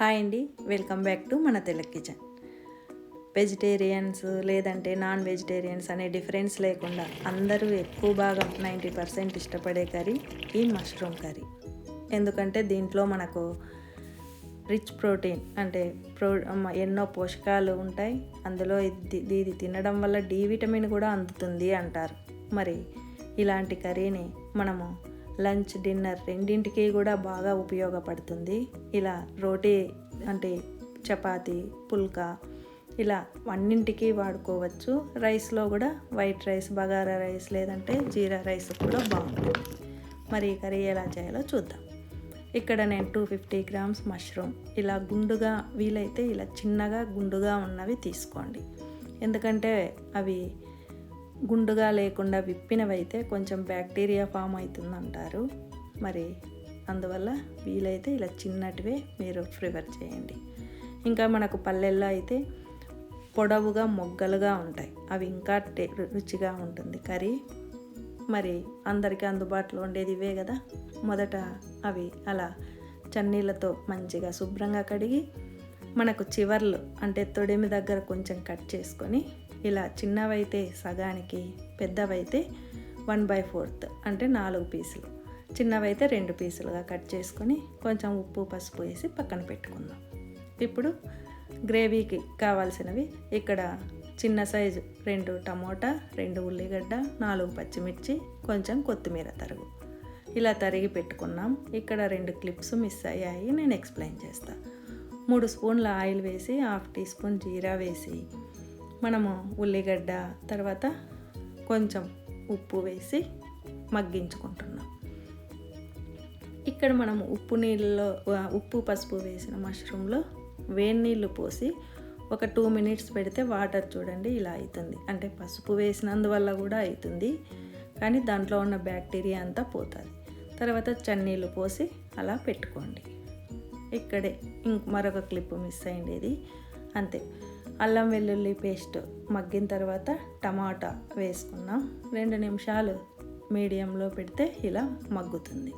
Hi అండి. Welcome back to మన Telugu kitchen. Vegetarians లేదంటే నాన్ వెజిటేరియన్స్ అనే డిఫరెన్స్ లేకుండా అందరూ ఎక్కువ భాగం నైంటీ పర్సెంట్ ఇష్టపడే కర్రీ ఈ మష్రూమ్ కర్రీ. ఎందుకంటే దీంట్లో మనకు రిచ్ ప్రోటీన్ అంటే ప్రో ఎన్నో పోషకాలు ఉంటాయి. అందులో ఇది ఇది తినడం వల్ల డి విటమిన్ కూడా అందుతుంది అంటారు. మరి ఇలాంటి కర్రీని మనము లంచ్ డిన్నర్ రెండింటికి కూడా బాగా ఉపయోగపడుతుంది. ఇలా రోటీ అంటే చపాతి పుల్కా ఇలా అన్నింటికి వాడుకోవచ్చు. రైస్లో కూడా వైట్ రైస్ బగారా రైస్ లేదంటే జీరా రైస్ కూడా బాగుంటుంది. మరి కర్రీ ఎలా చేయాలో చూద్దాం. ఇక్కడ నేను టూ ఫిఫ్టీ గ్రామ్స్ మష్రూమ్. ఇలా గుండుగా వీలైతే ఇలా చిన్నగా గుండుగా ఉన్నవి తీసుకోండి. ఎందుకంటే అవి గుండుగా లేకుండా విప్పినవైతే కొంచెం బ్యాక్టీరియా ఫామ్ అవుతుంది అంటారు మరి అందువల్ల వీలైతే ఇలా చిన్నటివే మీరు ప్రిఫర్ చేయండి. ఇంకా మనకు పల్లెల్లో అయితే పొడవుగా మొగ్గలుగా ఉంటాయి. అవి ఇంకా టే రుచిగా ఉంటుంది. కర్రీ మరి అందరికీ అందుబాటులో ఉండేది ఇవే కదా. మొదట అవి అలా చన్నీళ్ళతో మంచిగా శుభ్రంగా కడిగి మనకు చివర్లు అంటే తొడిమి దగ్గర కొంచెం కట్ చేసుకొని ఇలా చిన్నవైతే సగానికి పెద్దవైతే వన్ బై ఫోర్త్ అంటే నాలుగు పీసులు. చిన్నవైతే రెండు పీసులుగా కట్ చేసుకొని కొంచెం ఉప్పు పసుపు వేసి పక్కన పెట్టుకుందాం. ఇప్పుడు గ్రేవీకి కావాల్సినవి ఇక్కడ చిన్న సైజు రెండు టమోటా రెండు ఉల్లిగడ్డ నాలుగు పచ్చిమిర్చి కొంచెం కొత్తిమీర తరుగు. ఇలా తరిగి పెట్టుకున్నాం. ఇక్కడ రెండు క్లిప్స్ మిస్ అయ్యాయి నేను ఎక్స్ప్లెయిన్ చేస్తాను మూడు స్పూన్ల ఆయిల్ వేసి హాఫ్ టీ స్పూన్ జీరా వేసి మనము ఉల్లిగడ్డ తర్వాత కొంచెం ఉప్పు వేసి మగ్గించుకుంటున్నాం. ఇక్కడ మనం ఉప్పు నీళ్ళలో ఉప్పు పసుపు వేసిన మష్రూమ్లో వేడి నీళ్ళు పోసి ఒక టూ మినిట్స్ పెడితే వాటర్ చూడండి ఇలా అవుతుంది. అంటే పసుపు వేసినందువల్ల కూడా అవుతుంది. కానీ దాంట్లో ఉన్న బ్యాక్టీరియా అంతా పోతుంది. తర్వాత చన్నీళ్ళు పోసి అలా పెట్టుకోండి. ఇక్కడే ఇంక మరొక క్లిప్ మిస్ అయ్యేది అంతే. అల్లం వెల్లుల్లి పేస్ట్ మగ్గిన తర్వాత టమాటా వేసుకున్నాం. రెండు నిమిషాలు మీడియంలో పెడితే ఇలా మగ్గుతుంది.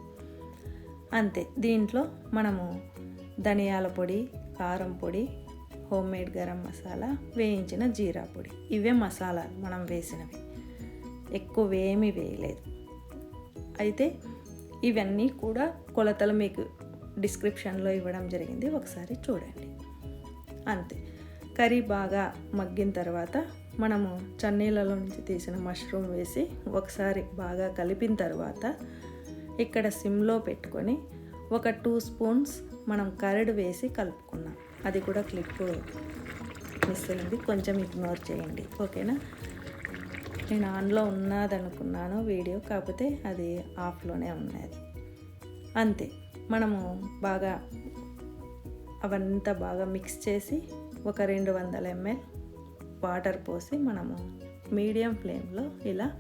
అంతే. దీంట్లో మనము ధనియాల పొడి కారం పొడి హోమ్ మేడ్ గరం మసాలా వేయించిన జీరా పొడి. ఇవే మసాలాలు మనం వేసినవి. ఎక్కువ ఏమీ వేయలేదు. అయితే ఇవన్నీ కూడా కొలతలు మీకు డిస్క్రిప్షన్లో ఇవ్వడం జరిగింది. ఒకసారి చూడండి. అంతే. కర్రీ బాగా మగ్గిన తర్వాత మనము చన్నీళ్ళలో నుంచి తీసిన మష్రూమ్ వేసి ఒకసారి బాగా కలిపిన తర్వాత ఇక్కడ సిమ్లో పెట్టుకొని ఒక టూ స్పూన్స్ మనం కరడ్ వేసి కలుపుకున్నాం. అది కూడా క్లిప్ మిస్ అయింది. కొంచెం ఇగ్నోర్ చేయండి. ఓకేనా? నేను ఆన్లో ఉన్నదనుకున్నాను వీడియో కాకపోతే అది ఆఫ్లోనే ఉన్నది. అంతే. మనము బాగా అవంతా బాగా మిక్స్ చేసి ఒక రెండు వందల ఎంఎల్ వాటర్ పోసి మనము మీడియం ఫ్లేమ్లో ఇలా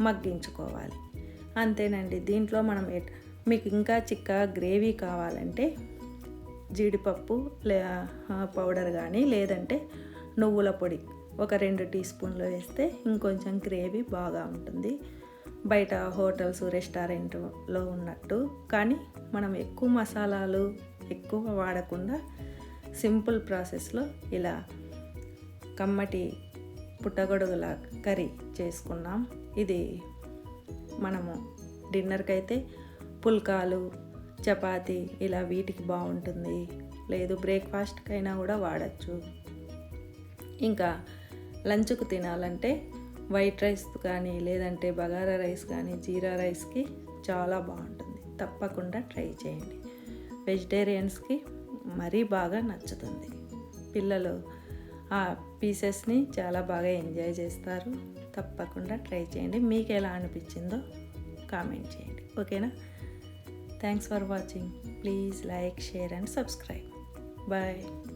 మగ్గించుకోవాలి. అంతేనండి. దీంట్లో మనం మీకు ఇంకా చిక్క గ్రేవీ కావాలంటే జీడిపప్పు లే పౌడర్ కానీ లేదంటే నువ్వుల పొడి ఒక రెండు టీ స్పూన్లు వేస్తే ఇంకొంచెం గ్రేవీ బాగా ఉంటుంది. బయట హోటల్స్ రెస్టారెంట్లో ఉన్నట్టు. కానీ మనం ఎక్కువ మసాలాలు ఎక్కువ వాడకుండా సింపుల్ ప్రాసెస్లో ఇలా కమ్మటి పుట్టగొడుగుల కర్రీ చేసుకున్నాం. ఇది మనము డిన్నర్కి అయితే పుల్కాలు చపాతి ఇలా వీటికి బాగుంటుంది. లేదు బ్రేక్ఫాస్ట్కైనా కూడా వాడచ్చు. ఇంకా లంచ్కు తినాలంటే వైట్ రైస్ కానీ లేదంటే బగారా రైస్ కానీ జీరా రైస్కి చాలా బాగుంటుంది. తప్పకుండా ట్రై చేయండి. వెజిటేరియన్స్కి మరీ బాగా నచ్చుతుంది. పిల్లలు ఆ పీసెస్ని చాలా బాగా ఎంజాయ్ చేస్తారు. తప్పకుండా ట్రై చేయండి. మీకు ఎలా అనిపించిందో కామెంట్ చేయండి. ఓకేనా? Thanks for watching. Please like share and subscribe. Bye.